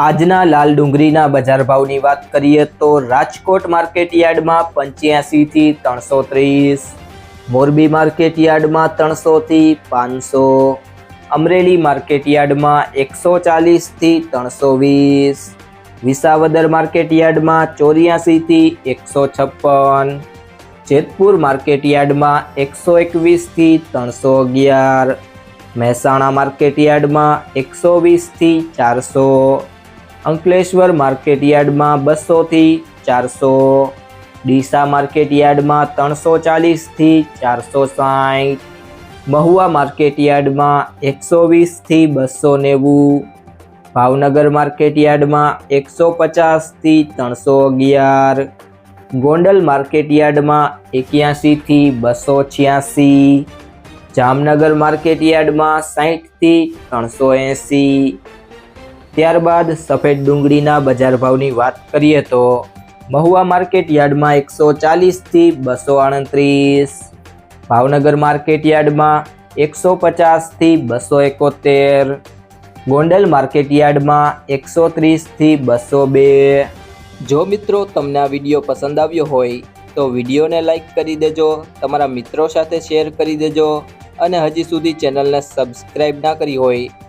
આજના લાલ ડુંગળીના બજાર ભાવની વાત કરીએ તો રાજકોટ માર્કેટ યાર્ડમાં પંચ્યાસી થી ત્રણસો ત્રીસ, મોરબી માર્કેટ યાર્ડમાં ત્રણસો થી પાંચસો, અમરેલી માર્કેટ યાર્ડમાં એકસો ચાલીસથી ત્રણસો વીસ, વિસાવદર માર્કેટ યાર્ડમાં ચોર્યાસી થી એકસો છપ્પન, જેતપુર માર્કેટ યાર્ડમાં એકસો એકવીસથી ત્રણસો અગિયાર, મહેસાણા માર્કેટ યાર્ડમાં એકસો વીસથી ચારસો અંકલેશ્વર માર્કેટ યાર્ડમાં બસોથી ચારસો, ડીસા માર્કેટ યાર્ડમાં ત્રણસો ચાલીસથી ચારસો સાઠ, મહુવા માર્કેટ યાર્ડમાં એકસો વીસથી બસો નેવું, ભાવનગર માર્કેટ યાર્ડમાં એકસો પચાસથી ત્રણસો અગિયાર, ગોંડલ માર્કેટ યાર્ડમાં એક્યાસીથી બસો છ્યાસી, જામનગર માર્કેટ યાર્ડમાં સાહીઠથી ત્રણસો એંસી ત્યારબાદ સફેદ ડુંગળીના બજાર ભાવની વાત કરીએ તો મહુવા માર્કેટ યાર્ડમાં એકસો ચાલીસથી બસો આડત્રીસ ભાવનગર માર્કેટ યાર્ડમાં એકસો પચાસથી બસો એકોતેર. ગોંડલ માર્કેટ યાર્ડમાં એકસો ત્રીસથી બસો બે. જો મિત્રો તમને આ વીડિયો પસંદ આવ્યો હોય તો વિડીયોને લાઇક કરી દેજો, તમારા મિત્રો સાથે શેર કરી દેજો અને હજી સુધી ચેનલને સબસ્ક્રાઈબ ના કરી હોય